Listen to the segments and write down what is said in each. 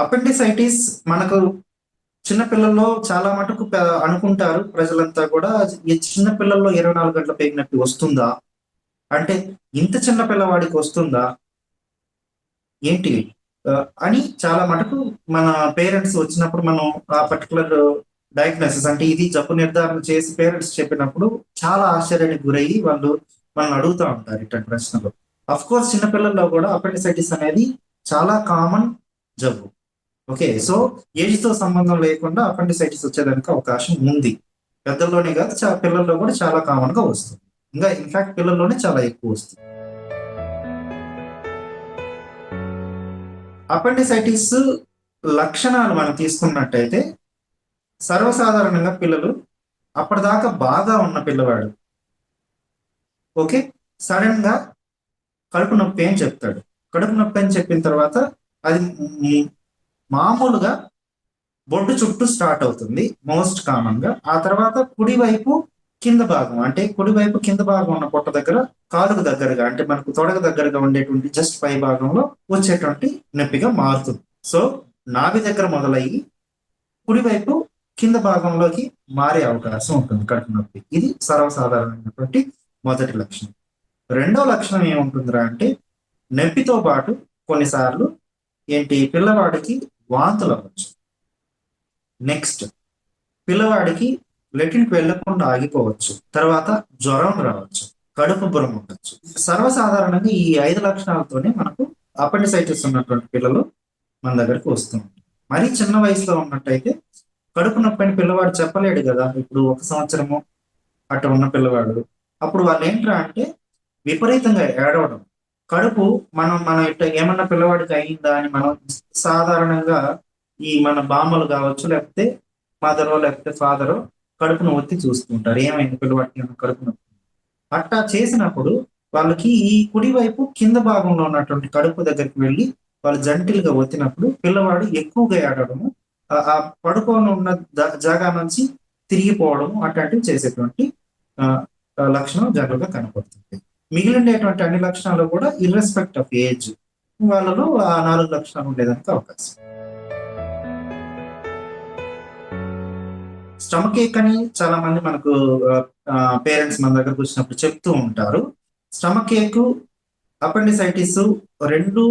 Appendicitis మనకు చిన్న పిల్లల్లో చాలా మటుకు అనుకుంటారు ప్రజలంతా కూడా చిన్న పిల్లల్లో ఇరవై నాలుగు గంటల పెరిగినట్టు వస్తుందా? అంటే ఇంత చిన్న పిల్లవాడికి వస్తుందా? ఏంటి? అని చాలా మటుకు మన పేరెంట్స్ వచ్చినప్పుడు మనం ఆ పర్టికులర్ డయాగ్నోసిస్ అంటే ఇది జబ్బు నిర్ధారణ చేసి పేరెంట్స్ చెప్పినప్పుడు చాలా ఆశ్చర్యానికి గురయ్యి వాళ్ళు మనల్ని అడుగుతూ ఉంటారు ఇట్లాంటి ప్రశ్నలు. అఫ్ కోర్స్ చిన్నపిల్లల్లో కూడా అపెండిసైటిస్ అనేది చాలా కామన్ జబ్బు. ఓకే సో ఏజ్తో సంబంధం లేకుండా అపెండిసైటిస్ వచ్చేదానికి అవకాశం ఉంది. పెద్దల్లోనే కాదు చా పిల్లల్లో కూడా చాలా కామన్గా వస్తుంది. ఇంకా ఇన్ఫాక్ట్ పిల్లల్లోనే చాలా ఎక్కువ వస్తుంది. అపెండిసైటిస్ లక్షణాలు మనం తీసుకున్నట్టయితే సర్వసాధారణంగా పిల్లలు అప్పటిదాకా బాగా ఉన్న పిల్లవాడు ఓకే సడన్గా కడుపు నొప్పి అని చెప్తాడు. కడుపు నొప్పి అని చెప్పిన తర్వాత అది మామూలుగా బొడ్డు చుట్టూ స్టార్ట్ అవుతుంది మోస్ట్ కామన్గా. ఆ తర్వాత కుడి వైపు కింద భాగం అంటే కుడి వైపు కింద భాగం ఉన్న పొట్ట దగ్గర కాలుకు దగ్గరగా అంటే మనకు తొడకు దగ్గరగా ఉండేటువంటి జస్ట్ పై భాగంలో వచ్చేటువంటి నొప్పిగా మారుతుంది. సో నాభి దగ్గర మొదలయ్యి కుడివైపు కింద భాగంలోకి మారే అవకాశం ఉంటుంది కడుపు నొప్పి. ఇది సర్వసాధారణమైనటువంటి మొదటి లక్షణం. రెండవ లక్షణం ఏముంటుందిరా అంటే నొప్పితో పాటు కొన్నిసార్లు ఏంటి పిల్లవాడికి వాంతులు అవ్వచ్చు. నెక్స్ట్ పిల్లవాడికి లెటిన్కి వెళ్ళకుండా ఆగిపోవచ్చు. తర్వాత జ్వరం రావచ్చు కడుపు బురం ఉండొచ్చు. సర్వసాధారణంగా ఈ ఐదు లక్షణాలతోనే మనకు అపెండిసైటిస్ ఉన్నటువంటి పిల్లలు మన దగ్గరికి వస్తుంటారు మరీ చిన్న వయసులో ఉన్నట్టయితే కడుపు నొప్పి అని పిల్లవాడు చెప్పలేడు కదా. ఇప్పుడు ఒక సంవత్సరము అట్ట ఉన్న పిల్లవాడు. అప్పుడు వాళ్ళు ఏంట్రా అంటే విపరీతంగా ఏడవడం కడుపు మనం మన ఇట్ట ఏమన్నా పిల్లవాడికి అయిందా అని మనం సాధారణంగా ఈ మన బామ్మలు కావచ్చు లేకపోతే మదరో లేకపోతే ఫాదరో కడుపును ఒత్తి చూస్తుంటారు ఏమైంది పిల్లవాడికి ఏమైనా కడుపు అట్టా చేసినప్పుడు వాళ్ళకి ఈ కుడి వైపు కింద భాగంలో ఉన్నటువంటి కడుపు దగ్గరికి వెళ్ళి వాళ్ళు జంటిల్గా ఒత్తినప్పుడు పిల్లవాడు ఎక్కువగా ఏడవడము ఆ- పడుకొని ఉన్న జాగా నుంచి తిరిగిపోవడము అట్లాంటివి చేసేటువంటి ఆ, లక్షణం జనరల్గా కనపడుతుంది. మిగిలినటువంటి అన్ని లక్షణాలు కూడా ఇర్రెస్పెక్ట్ ఆఫ్ ఏజ్ వాళ్ళలో ఆ నాలుగు లక్షణాలు ఉండేదానికి అవకాశం. స్టమక్ ఏక్ అని చాలా మంది మనకు పేరెంట్స్ మన దగ్గరకు వచ్చినప్పుడు చెప్తూ ఉంటారు. స్టమక్ ఏక్ అపెండిసైటిస్ రెండు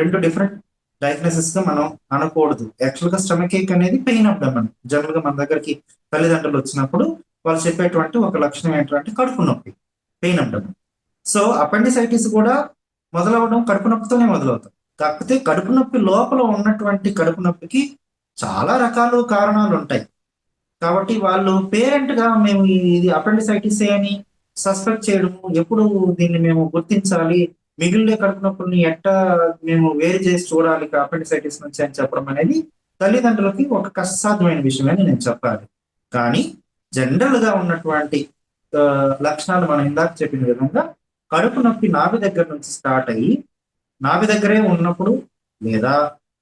రెండు డిఫరెంట్ డయాగ్నోసిస్గా మనం అనకూడదు. యాక్చువల్గా స్టమక్ ఏక్ అనేది పెయిన్ అబ్డమన్. జనరల్గా మన దగ్గరికి తల్లిదండ్రులు వచ్చినప్పుడు వాళ్ళు చెప్పేటువంటి ఒక లక్షణం ఏంటంటే కడుపు నొప్పి పెయిన్ అబ్డమన్. సో అపెండిసైటిస్ కూడా మొదలవడం కడుపు నొప్పితోనే మొదలవుతాం కాకపోతే కడుపు నొప్పి లోపల ఉన్నటువంటి కడుపు నొప్పికి చాలా రకాల కారణాలు ఉంటాయి. కాబట్టి వాళ్ళు పేరెంట్గా మేము ఇది అపెండిసైటిస్ అని సస్పెక్ట్ చేయడము ఎప్పుడు దీన్ని మేము గుర్తించాలి మిగిలిన కడుపు నొప్పుల్ని ఎట్టా మేము వేరు చేసి చూడాలి అపెండిసైటిస్ నుంచి అని చెప్పడం అనేది తల్లిదండ్రులకి ఒక కష్టసాధ్యమైన విషయం అని నేను చెప్పాలి. కానీ జనరల్గా ఉన్నటువంటి లక్షణాలు మనం ఇందాక చెప్పిన విధంగా కడుపు నొప్పి నాభి దగ్గర నుంచి స్టార్ట్ అయ్యి నాభి దగ్గరే ఉన్నప్పుడు లేదా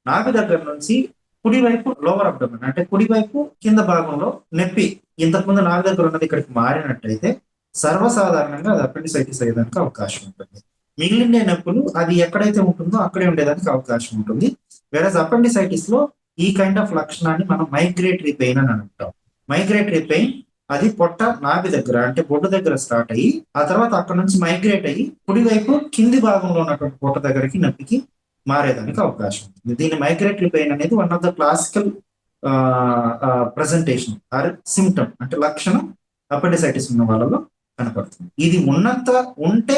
నాభి దగ్గర నుంచి కుడివైపు లోవర్ అబ్డమన్ అంటే కుడివైపు కింద భాగంలో నొప్పి ఇంతకుముందు నాభి దగ్గర ఉన్నది ఇక్కడికి మారినట్టయితే సర్వసాధారణంగా అది అపెండిసైటిస్ అయ్యేదానికి అవకాశం ఉంటుంది. మిగిలిన నొప్పులు అది ఎక్కడైతే ఉంటుందో అక్కడే ఉండేదానికి అవకాశం ఉంటుంది. వేరే అపెండిసైటిస్లో ఈ కైండ్ ఆఫ్ లక్షణాన్ని మనం మైగ్రేటరీ పెయిన్ అని అంటాం. మైగ్రేటరీ పెయిన్ అది పొట్ట నాభి దగ్గర అంటే బొడ్డు దగ్గర స్టార్ట్ అయ్యి ఆ తర్వాత అక్కడ నుంచి మైగ్రేట్ అయ్యి కుడివైపు కింది భాగంలో ఉన్నటువంటి పొట్ట దగ్గరికి నొప్పికి మారేదానికి అవకాశం ఉంటుంది దీని మైగ్రేటరీ పెయిన్ అనేది one of the classical presentation or symptom అంటే లక్షణం అపెండిసైటిస్ ఉన్న వాళ్ళలో కనపడుతుంది. ఇది ఉన్నంత ఉంటే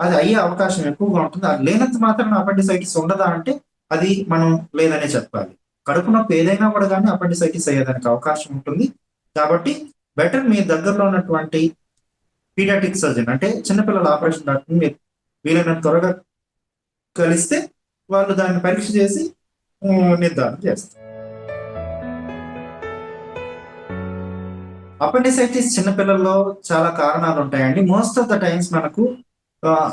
అది అయ్యే అవకాశం ఎక్కువగా ఉంటుంది. అది లేనంత మాత్రం అపెండిసైటిస్ ఉండదా అంటే అది మనం లేదనే చెప్పాలి. కడుపు నొప్పి ఏదైనా కూడా కానీ అపెండిసైటిస్ అయ్యేదానికి అవకాశం ఉంటుంది. కాబట్టి బెటర్ మీ దగ్గరలో ఉన్నటువంటి పీడియాటిక్ సర్జన్ అంటే చిన్నపిల్లల ఆపరేషన్ డాక్టర్ మీరు వీలైనంత త్వరగా కలిస్తే వాళ్ళు దాన్ని పరీక్ష చేసి నిర్ధారణ చేస్తారు. అపెండిసైటిస్ చిన్నపిల్లల్లో చాలా కారణాలు ఉంటాయండి. మోస్ట్ ఆఫ్ ద టైమ్స్ మనకు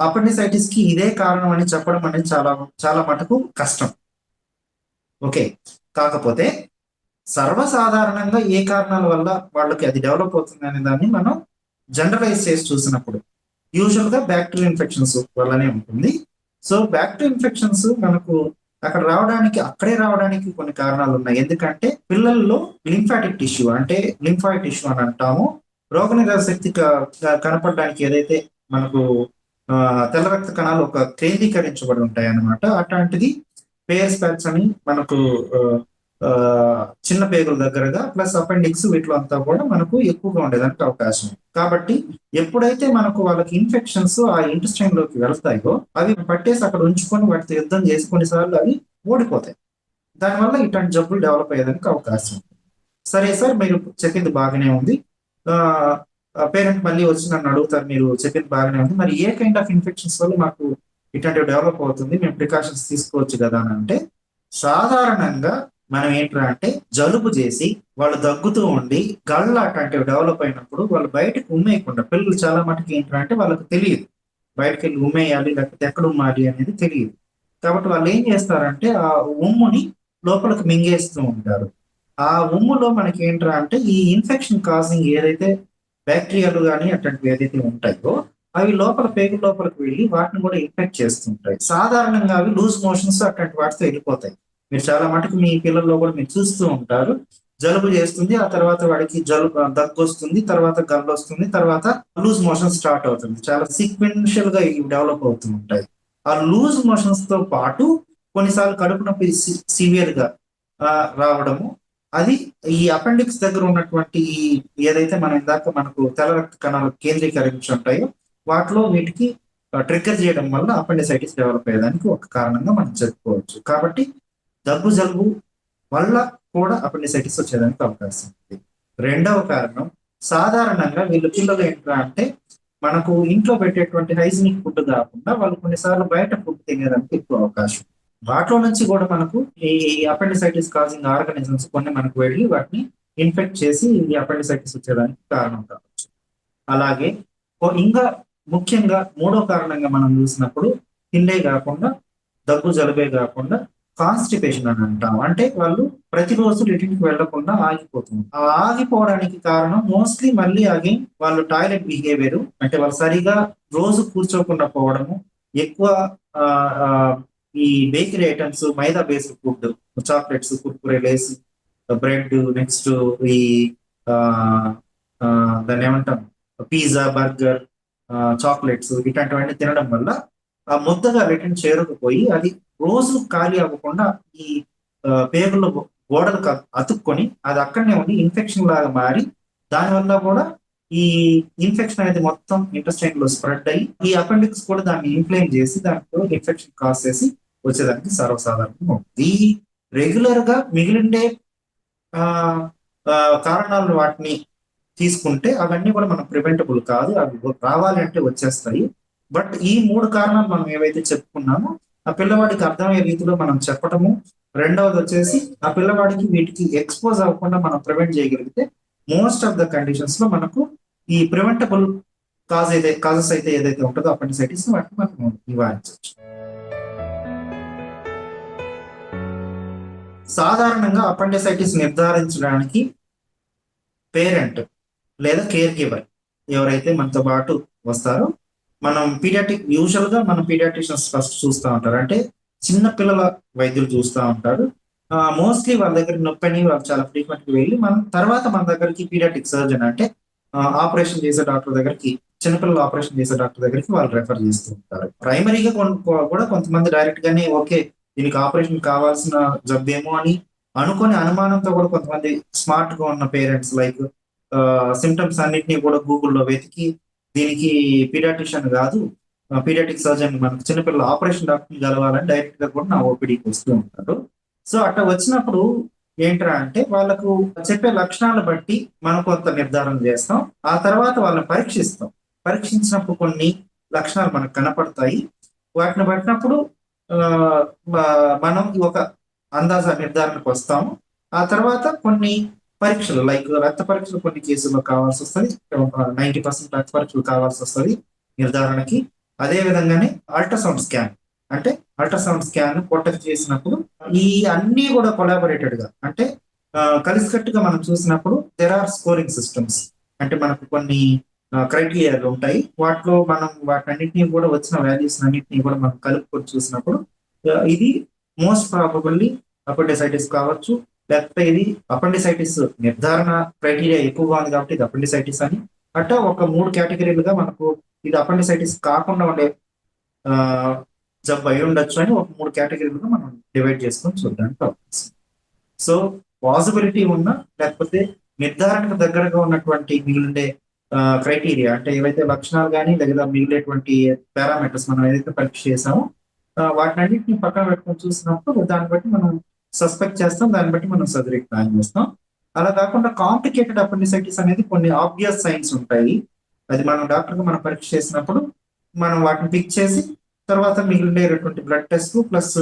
అపెండిసైటిస్కి ఇదే కారణం అని చెప్పడం అనేది చాలా చాలా మటుకు కష్టం. ఓకే. కాకపోతే సర్వసాధారణంగా ఏ కారణాల వల్ల వాళ్ళకి అది డెవలప్ అవుతుంది అనే దాన్ని మనం జనరలైజ్ చేసి చూసినప్పుడు యూజువల్గా బ్యాక్టీరియల్ ఇన్ఫెక్షన్స్ వల్లనే ఉంటుంది. సో బ్యాక్టీరియల్ ఇన్ఫెక్షన్స్ మనకు అక్కడ రావడానికి అక్కడే రావడానికి కొన్ని కారణాలు ఉన్నాయి. ఎందుకంటే పిల్లల్లో లింఫాటిక్ టిష్యూ అంటే లింఫాయిడ్ టిష్యూ అని అంటాము. రోగనిరోధ శక్తి కనపడడానికి ఏదైతే మనకు ఆ, తెల్ల రక్త కణాలు ఒక కేంద్రీకరించబడి ఉంటాయి అన్నమాట అట్లాంటిది పేర్స్ ప్యాట్స్ అని మనకు చిన్న పేగుల దగ్గరగా ప్లస్ అపెండిక్స్ వీటిలో అంతా కూడా మనకు ఎక్కువగా ఉండేదానికి అవకాశం కాబట్టి ఎప్పుడైతే మనకు వాళ్ళకి ఇన్ఫెక్షన్స్ ఆ ఇంటెస్టైన్లోకి వెళ్తాయో అవి పట్టేసి అక్కడ ఉంచుకొని వాటితో యుద్ధం చేసుకునే సార్లు అవి ఓడిపోతాయి దానివల్ల ఇట్లాంటి జబ్బులు డెవలప్ అయ్యేదానికి అవకాశం ఉంది. సరే సార్ మీరు చెప్పింది బాగానే ఉంది. పేరెంట్ మళ్ళీ వచ్చి నన్ను అడుగుతారు మీరు చెప్పింది బాగానే ఉంది. మరి ఏ కైండ్ ఆఫ్ ఇన్ఫెక్షన్స్ వల్ల మాకు ఇట్లాంటివి డెవలప్ అవుతుంది? మేము ప్రికాషన్స్ తీసుకోవచ్చు కదా అని అంటే సాధారణంగా మనం ఏంట్రా అంటే జలుబు చేసి వాళ్ళు దగ్గుతూ ఉండి గళ్ళ అట్లాంటివి డెవలప్ అయినప్పుడు వాళ్ళు బయటకు ఉమ్మేయకుండా పిల్లలు చాలా మటుకు ఏంట్రా అంటే వాళ్ళకి తెలియదు. బయటకు వెళ్ళి ఉమ్మేయాలి లేకపోతే ఎక్కడ ఉమ్మాలి అనేది తెలియదు. కాబట్టి వాళ్ళు ఏం చేస్తారంటే ఆ ఉమ్ముని లోపలికి మింగేస్తూ ఉంటారు. ఆ ఉమ్ములో మనకి ఏంట్రా అంటే ఈ ఇన్ఫెక్షన్ కాజింగ్ ఏదైతే బ్యాక్టీరియాలు కానీ అట్లాంటివి ఏదైతే ఉంటాయో అవి లోపల పేగు లోపలికి వెళ్ళి వాటిని కూడా ఇన్ఫెక్ట్ చేస్తుంటాయి సాధారణంగా అవి లూజ్ మోషన్స్ అట్లాంటి వాటితో వెళ్ళిపోతాయి. మీరు చాలా మటుకు మీ పిల్లల్లో కూడా మీరు చూస్తూ ఉంటారు. జలుబు చేస్తుంది ఆ తర్వాత వాడికి జలుబు దగ్గు వస్తుంది తర్వాత గల్లు వస్తుంది తర్వాత లూజ్ మోషన్ స్టార్ట్ అవుతుంది. చాలా సీక్వెన్షియల్గా ఇవి డెవలప్ అవుతూ ఉంటాయి. ఆ లూజ్ మోషన్స్తో పాటు కొన్నిసార్లు కడుపు నొప్పి సివియర్గా రావడము. అది ఈ అపెండిక్స్ దగ్గర ఉన్నటువంటి ఏదైతే మనం ఇందాక మనకు తెల్ల రక్త కణాలు కేంద్రీకరించి ఉంటాయో వాటిలో వీటికి ట్రిగ్గర్ చేయడం వల్ల అపెండిసైటిస్ డెవలప్ అయ్యేదానికి ఒక కారణంగా మనం చెప్పుకోవచ్చు. కాబట్టి దగ్గు జలుబు వల్ల కూడా అపెండిసైటిస్ వచ్చేదానికి అవకాశం ఉంది. రెండవ కారణం సాధారణంగా వీళ్ళు పిల్లలు ఏంట్రా అంటే మనకు ఇంట్లో పెట్టేటువంటి హైజీనిక్ ఫుడ్ కాకుండా వాళ్ళు కొన్నిసార్లు బయట ఫుడ్ తినేదానికి ఎక్కువ అవకాశం. వాటిలో నుంచి కూడా మనకు ఈ అపెండిసైటిస్ కాజింగ్ ఆర్గానిజమ్స్ కొన్ని మనకు వెళ్ళి వాటిని ఇన్ఫెక్ట్ చేసి ఈ అపెండిసైటిస్ వచ్చేదానికి కారణం కావచ్చు. అలాగే ఇంకా ముఖ్యంగా మూడో కారణంగా మనం చూసినప్పుడు తిండే కాకుండా దగ్గు జలుబే కాకుండా కాన్స్టిపేషన్ అని అంటాం. అంటే వాళ్ళు ప్రతిరోజు రిటర్న్కి వెళ్ళకుండా ఆగిపోతుంది ఆ ఆగిపోవడానికి కారణం మోస్ట్లీ మళ్ళీ అగైన్ వాళ్ళు టాయిలెట్ బిహేవియర్. అంటే వాళ్ళు సరిగా రోజు కూర్చోకుండా పోవడము ఎక్కువ ఆ, ఈ బేకరీ ఐటమ్స్ మైదా based food chocolates Kurkure Lay's bread next ఈ దాన్ని ఏమంటాం? పిజ్జా బర్గర్ చాక్లెట్స్ ఇట్లాంటివన్నీ తినడం వల్ల ఆ ముద్దగా రిటర్న్ చేరకపోయి అది రోజు ఖాళీ అవ్వకుండా ఈ పేగుల గోడలకు అతుక్కొని అది అక్కడనే ఉండి ఇన్ఫెక్షన్ లాగా మారి దానివల్ల కూడా ఈ ఇన్ఫెక్షన్ అనేది మొత్తం ఇంటెస్టైన్లో స్ప్రెడ్ అయ్యి ఈ అపెండిక్స్ కూడా దాన్ని ఇన్ఫ్లేమ్ చేసి దాంట్లో ఇన్ఫెక్షన్ కాస్ చేసి వచ్చేదానికి సర్వసాధారణంగా ఉంటుంది. ఈ రెగ్యులర్గా మిగిలిండే ఆ, కారణాలు వాటిని తీసుకుంటే అవన్నీ కూడా మనం ప్రివెంటబుల్ కాదు. అవి రావాలి అంటే వచ్చేస్తాయి. బట్ ఈ మూడు కారణాలు మనం ఏవైతే చెప్పుకున్నామో ఆ పిల్లవాడికి అర్థమయ్యే రీతిలో మనం చెప్పటము. రెండవది వచ్చేసి ఆ పిల్లవాడికి వీటికి ఎక్స్పోజ్ అవ్వకుండా మనం ప్రివెంట్ చేయగలిగితే మోస్ట్ ఆఫ్ ద కండిషన్స్లో మనకు ఈ ప్రివెంటబుల్ కాజ్ అయితే కాజెస్ అయితే ఏదైతే ఉంటుందో అపెండిసైటిస్ వాటిని మనం నివారించవచ్చు. సాధారణంగా అపెండిసైటిస్ నిర్ధారించడానికి పేరెంట్ లేదా కేర్ గివర్ ఎవరైతే మనతో పాటు వస్తారో మనం పీడియాటిక్ యూజువల్గా మనం పీడియాటిషియన్స్ ఫస్ట్ చూస్తూ ఉంటారు. అంటే చిన్న పిల్లల వైద్యులు చూస్తూ ఉంటారు. మోస్ట్లీ వాళ్ళ దగ్గర నొప్పి అని వాళ్ళు చాలా ఫ్రీక్వెంట్గా వెళ్ళి మనం తర్వాత మన దగ్గరికి పీడియాటిక్ సర్జన్ అంటే ఆపరేషన్ చేసే డాక్టర్ దగ్గరికి చిన్నపిల్లలు ఆపరేషన్ చేసే డాక్టర్ దగ్గరికి వాళ్ళు రెఫర్ చేస్తూ ఉంటారు. ప్రైమరీగా కూడా కొంతమంది డైరెక్ట్ గానే ఓకే దీనికి ఆపరేషన్ కావాల్సిన జబ్బేమో అని అనుకునే అనుమానంతో కూడా కొంతమంది స్మార్ట్గా ఉన్న పేరెంట్స్ లైక్ సిమ్టమ్స్ అన్నింటినీ కూడా గూగుల్లో వెతికి దీనికి పీడియాట్రిషియన్ కాదు పీడియాటిక్ సర్జన్ మనకు చిన్నపిల్లల ఆపరేషన్ డాక్టర్ కలవాలని డైరెక్ట్గా కూడా నా ఓపీడీకి వస్తూ ఉంటారు. సో అట్లా వచ్చినప్పుడు ఏంట్రా అంటే వాళ్ళకు చెప్పే లక్షణాలు బట్టి మనం కొంత నిర్ధారణ చేస్తాం. ఆ తర్వాత వాళ్ళని పరీక్షిస్తాం. పరీక్షించినప్పుడు కొన్ని లక్షణాలు మనకు కనపడతాయి. వాటిని పట్టినప్పుడు మనం ఒక అందాజ నిర్ధారణకు వస్తాము. ఆ తర్వాత కొన్ని పరీక్షలు లైక్ రక్త పరీక్షలు కొన్ని కేసుల్లో కావాల్సి వస్తుంది. నైంటీ పర్సెంట్ రక్త పరీక్షలు కావాల్సి వస్తుంది నిర్ధారణకి. అదే విధంగానే అల్ట్రాసౌండ్ స్కాన్ అంటే అల్ట్రాసౌండ్ స్కాన్ పొట్టకు చేసినప్పుడు ఈ అన్ని కూడా కొలాబరేటెడ్గా. అంటే కలిసికట్టుగా మనం చూసినప్పుడు దెర్ ఆర్ స్కోరింగ్ సిస్టమ్స్ అంటే మనకు కొన్ని క్రైటీరియాలు ఉంటాయి. వాటిలో మనం వాటన్నిటిని కూడా వచ్చిన వాల్యూస్ అన్నింటినీ కూడా మనం కలుపుకొని చూసినప్పుడు ఇది మోస్ట్ ప్రాబబుల్లీ అపోటైసైటిస్ కావచ్చు లేకపోతే ఇది అపెండిసైటిస్ నిర్ధారణ క్రైటీరియా ఎక్కువగా ఉంది కాబట్టి ఇది అపెండిసైటిస్ అని. అట్ట ఒక మూడు కేటగిరీలుగా మనకు ఇది అపెండిసైటిస్ కాకుండా ఉండే ఆ, జబ్బు అయి ఉండొచ్చు అని ఒక మూడు కేటగిరీలుగా మనం డివైడ్ చేసుకొని చూడడానికి అవకాశం సో పాసిబిలిటీ ఉన్న లేకపోతే నిర్ధారణకు దగ్గరగా ఉన్నటువంటి మిగిలిండే క్రైటీరియా అంటే ఏవైతే లక్షణాలు కానీ లేదా మిగిలేటువంటి పారామీటర్స్ మనం ఏదైతే పరీక్ష చేసామో వాటిని అన్నింటిని పక్కన పెట్టుకొని చూసినప్పుడు దాన్ని బట్టి మనం సస్పెక్ట్ చేస్తాం దాన్ని బట్టి మనం సర్జరీకి ప్లాన్ చేస్తాం. అలా కాకుండా కాంప్లికేటెడ్ అపెండిసైటిస్ అనేది కొన్ని ఆబ్వియస్ సైన్స్ ఉంటాయి. అది మనం డాక్టర్గా మనం పరీక్ష చేసినప్పుడు మనం వాటిని పిక్ చేసి తర్వాత మిగిలినటువంటి బ్లడ్ టెస్ట్ ప్లస్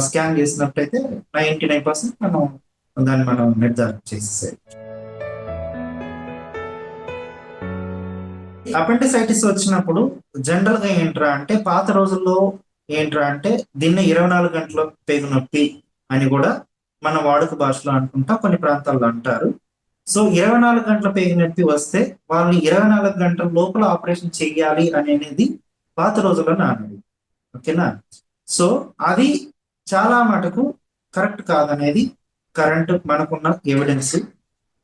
స్కాన్ చేసినట్టయితే నైన్టీ నైన్ పర్సెంట్ మనం దాన్ని మనం నిర్ధారణ చేసేసాయి అపెండిసైటిస్ వచ్చినప్పుడు జనరల్గా ఏంట్రా అంటే పాత రోజుల్లో ఏంట్రా అంటే దీన్ని ఇరవై నాలుగు గంటల పేగు నొప్పి అని కూడా మన వాడుక భాషలో అనుకుంటా కొన్ని ప్రాంతాల్లో అంటారు. సో ఇరవై నాలుగు గంటల పేగినట్టు వస్తే వాళ్ళని ఇరవై నాలుగు గంటల లోపల ఆపరేషన్ చేయాలి అనేది పాత రోజుల్లో నానది. ఓకేనా? సో అది చాలా మటుకు కరెక్ట్ కాదనేది కరెంట్ మనకున్న ఎవిడెన్స్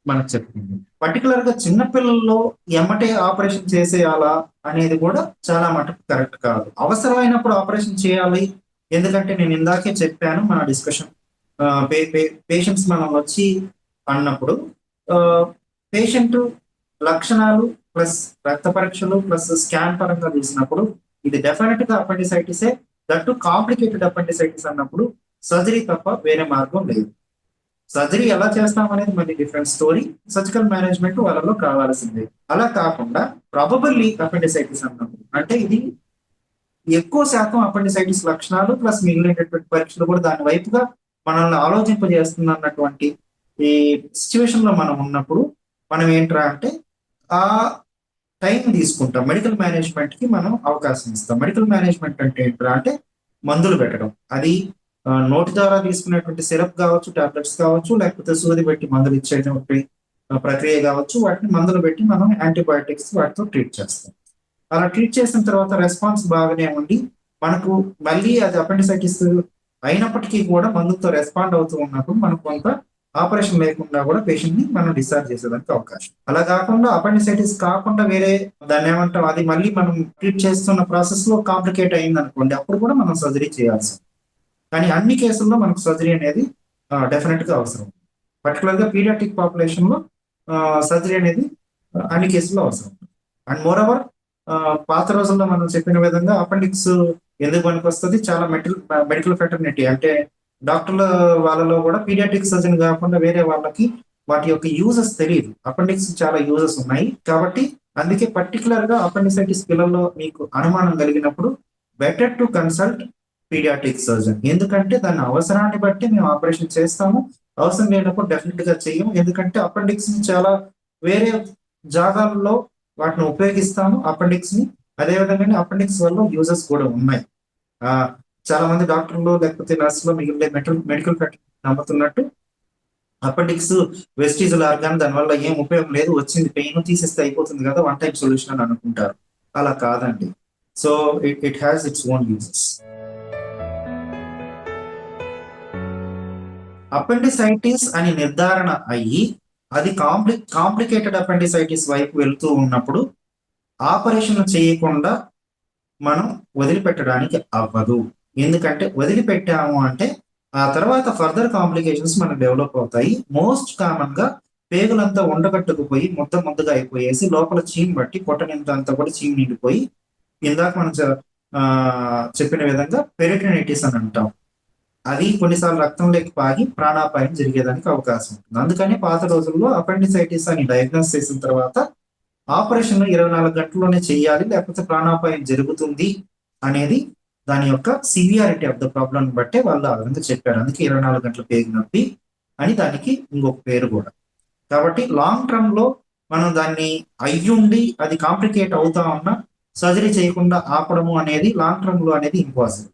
మనకు చెప్తుంది. పర్టికులర్గా చిన్నపిల్లల్లో ఎమ్మటే ఆపరేషన్ చేసేయాలా అనేది కూడా చాలా మటుకు కరెక్ట్ కాదు. అవసరమైనప్పుడు ఆపరేషన్ చేయాలి. ఎందుకంటే నేను ఇందాకే చెప్పాను మన డిస్కషన్ పేషెంట్స్ మనం వచ్చి అన్నప్పుడు పేషెంట్ లక్షణాలు ప్లస్ రక్త పరీక్షలు ప్లస్ స్కాన్ పరంగా చూసినప్పుడు ఇది డెఫినెట్గా అపెండిసైటిసే దట్టు కాంప్లికేటెడ్ అపెండిసైటిస్ అన్నప్పుడు సర్జరీ తప్ప వేరే మార్గం లేదు. సర్జరీ ఎలా చేస్తాం అనేది మళ్ళీ డిఫరెంట్ స్టోరీ సర్జికల్ మేనేజ్మెంట్ వాళ్ళలో కావాల్సిందే. అలా కాకుండా ప్రాబబుల్లీ అపెండిసైటిస్ అన్నప్పుడు అంటే ఇది ఎక్కువ శాతం అపెండిసైటిస్ లక్షణాలు ప్లస్ మిగిలినటువంటి పరీక్షలు కూడా దాని వైపుగా మనల్ని ఆలోచింపజేస్తుంది అన్నటువంటి ఈ సిచ్యువేషన్లో మనం ఉన్నప్పుడు మనం ఏంట్రా అంటే ఆ టైం తీసుకుంటాం. మెడికల్ మేనేజ్మెంట్కి మనం అవకాశం ఇస్తాం. మెడికల్ మేనేజ్మెంట్ అంటే ఏంట్రా అంటే మందులు పెట్టడం. అది నోటి ద్వారా తీసుకునేటువంటి సిరప్ కావచ్చు టాబ్లెట్స్ కావచ్చు లేకపోతే సూది పెట్టి మందులు ఇచ్చేటువంటి ప్రక్రియ కావచ్చు వాటిని మందులు పెట్టి మనం యాంటీబయాటిక్స్ వాటితో ట్రీట్ చేస్తాం. అలా ట్రీట్ చేసిన తర్వాత రెస్పాన్స్ బాగానే ఉండి మనకు మళ్ళీ అది అపెండిసైటిస్ అయినప్పటికీ కూడా మందుతో రెస్పాండ్ అవుతూ ఉన్నప్పుడు మనకు కొంత ఆపరేషన్ లేకుండా కూడా పేషెంట్ని మనం డిశ్చార్జ్ చేసేదానికి అవకాశం. అలా కాకుండా అపెండిసైటిస్ కాకుండా వేరే దాన్ని ఏమంటాం అది మళ్ళీ మనం ట్రీట్ చేస్తున్న ప్రాసెస్లో కాంప్లికేట్ అయింది అనుకోండి అప్పుడు కూడా మనం సర్జరీ చేయాల్సి కానీ అన్ని కేసుల్లో మనకు సర్జరీ అనేది డెఫినెట్గా అవసరం. పర్టికులర్గా పీడియాటిక్ పాపులేషన్లో సర్జరీ అనేది అన్ని కేసుల్లో అవసరం. అండ్ మోర్ ఓవర్ పాత రోజుల్లో మనం చెప్పిన విధంగా అపెండిక్స్ ఎందుకు పనికి వస్తుంది చాలా మెడికల్ మెడికల్ ఫెటర్నిటీ అంటే డాక్టర్ల వాళ్ళలో కూడా పీడియాటిక్ సర్జన్ కాకుండా వేరే వాళ్ళకి వాటి యొక్క యూజెస్ తెలియదు. అపెండిక్స్ చాలా యూజెస్ ఉన్నాయి. కాబట్టి అందుకే పర్టికులర్గా అపెండిసైటిస్ పిల్లల్లో మీకు అనుమానం కలిగినప్పుడు better to consult paediatric surgeon. ఎందుకంటే దాని అవసరాన్ని బట్టి మేము ఆపరేషన్ చేస్తాము. అవసరం లేనప్పుడు డెఫినెట్గా చెయ్యము. ఎందుకంటే అపెండిక్స్ చాలా వేరే జాగాల్లో వాటిని ఉపయోగిస్తాము అపెండిక్స్ని. అదే విధంగా అపెండిక్స్ వల్ల యూజెస్ కూడా ఉన్నాయి. ఆ చాలా మంది డాక్టర్లు లేకపోతే నర్సులు మిగిలిన మెడికల్ మెడికల్ నమ్ముతున్నట్టు అపెండిక్స్ వెస్టిజల్ ఆర్గాన్ దానివల్ల ఏం ఉపయోగం లేదు వచ్చింది పెయిన్ తీసేస్తే అయిపోతుంది కదా వన్ టైం సొల్యూషన్ అని అనుకుంటారు. అలా కాదండి. So it it has its own uses appendicitis అని నిర్ధారణ అయ్యి అది కాంప్లి కాంప్లికేటెడ్ అపెండిసైటిస్ వైపు వెళ్తూ ఉన్నప్పుడు ఆపరేషన్ చేయకుండా మనం వదిలిపెట్టడానికి అవ్వదు. ఎందుకంటే వదిలిపెట్టాము అంటే ఆ తర్వాత ఫర్దర్ కాంప్లికేషన్స్ మనకు డెవలప్ అవుతాయి. మోస్ట్ కామన్గా పేగులంతా ఉండగట్టుకుపోయి ముద్ద ముద్దగా అయిపోయేసి లోపల చీమ్ బట్టి పొట్టనింత అంతా కూడా చీమ్ నిండిపోయి ఇందాక మనం ఆ, చెప్పిన విధంగా పెరిటనైటిస్ అని అంటాం. అది కొన్నిసార్లు రక్తంలోకి పాగి ప్రాణాపాయం జరిగేదానికి అవకాశం ఉంటుంది. అందుకని పాత రోజుల్లో అపెండిసైటిస్ అని డయాగ్నోస్ చేసిన తర్వాత ఆపరేషన్ ఇరవై నాలుగు గంటల్లోనే చేయాలి లేకపోతే ప్రాణాపాయం జరుగుతుంది అనేది దాని యొక్క సివియారిటీ ఆఫ్ ద ప్రాబ్లం బట్టే వాళ్ళు ఆ విధంగా చెప్పారు. అందుకే ఇరవై నాలుగు గంటల పేగు నొప్పి అని దానికి ఇంకొక పేరు కూడా. కాబట్టి లాంగ్ టర్మ్లో మనం దాన్ని అయ్యుండి అది కాంప్లికేట్ అవుతా ఉన్నా సర్జరీ చేయకుండా ఆపడము అనేది లాంగ్ టర్మ్లో అనేది ఇంపాసిబుల్